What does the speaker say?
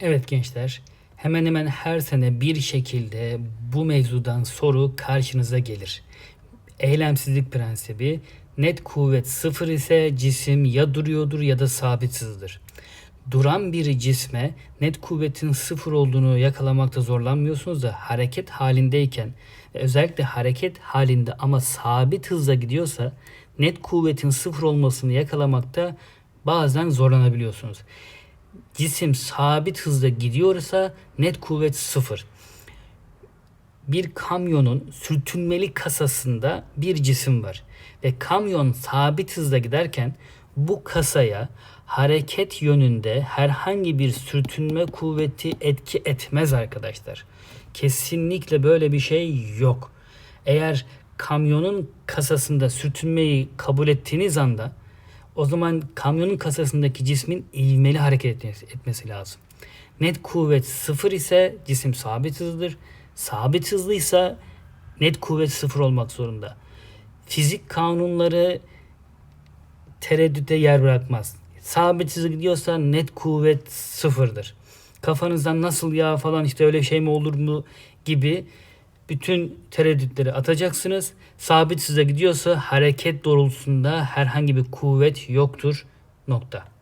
Evet gençler, hemen hemen her sene bir şekilde bu mevzudan soru karşınıza gelir. Eylemsizlik prensibi net kuvvet sıfır ise cisim ya duruyordur ya da sabitsizdir. Duran bir cisme net kuvvetin sıfır olduğunu yakalamakta zorlanmıyorsunuz da hareket halindeyken özellikle hareket halinde ama sabit hızla gidiyorsa net kuvvetin sıfır olmasını yakalamakta bazen zorlanabiliyorsunuz cisim sabit hızla gidiyorsa net kuvvet sıfır. Bir kamyonun sürtünmeli kasasında bir cisim var ve kamyon sabit hızla giderken bu kasaya hareket yönünde herhangi bir sürtünme kuvveti etki etmez arkadaşlar. Kesinlikle böyle bir şey yok. Eğer kamyonun kasasında sürtünmeyi kabul ettiğiniz anda o zaman kamyonun kasasındaki cismin ivmeli hareket etmesi, lazım. Net kuvvet sıfır ise cisim sabit hızlıdır. Sabit hızlıysa net kuvvet sıfır olmak zorunda. Fizik kanunları tereddüte yer bırakmaz. Sabit hızlı gidiyorsa net kuvvet sıfırdır. Kafanızdan nasıl ya falan işte öyle şey mi olur mu gibi bütün tereddütleri atacaksınız. Sabit hızla gidiyorsa hareket doğrultusunda herhangi bir kuvvet yoktur. Nokta.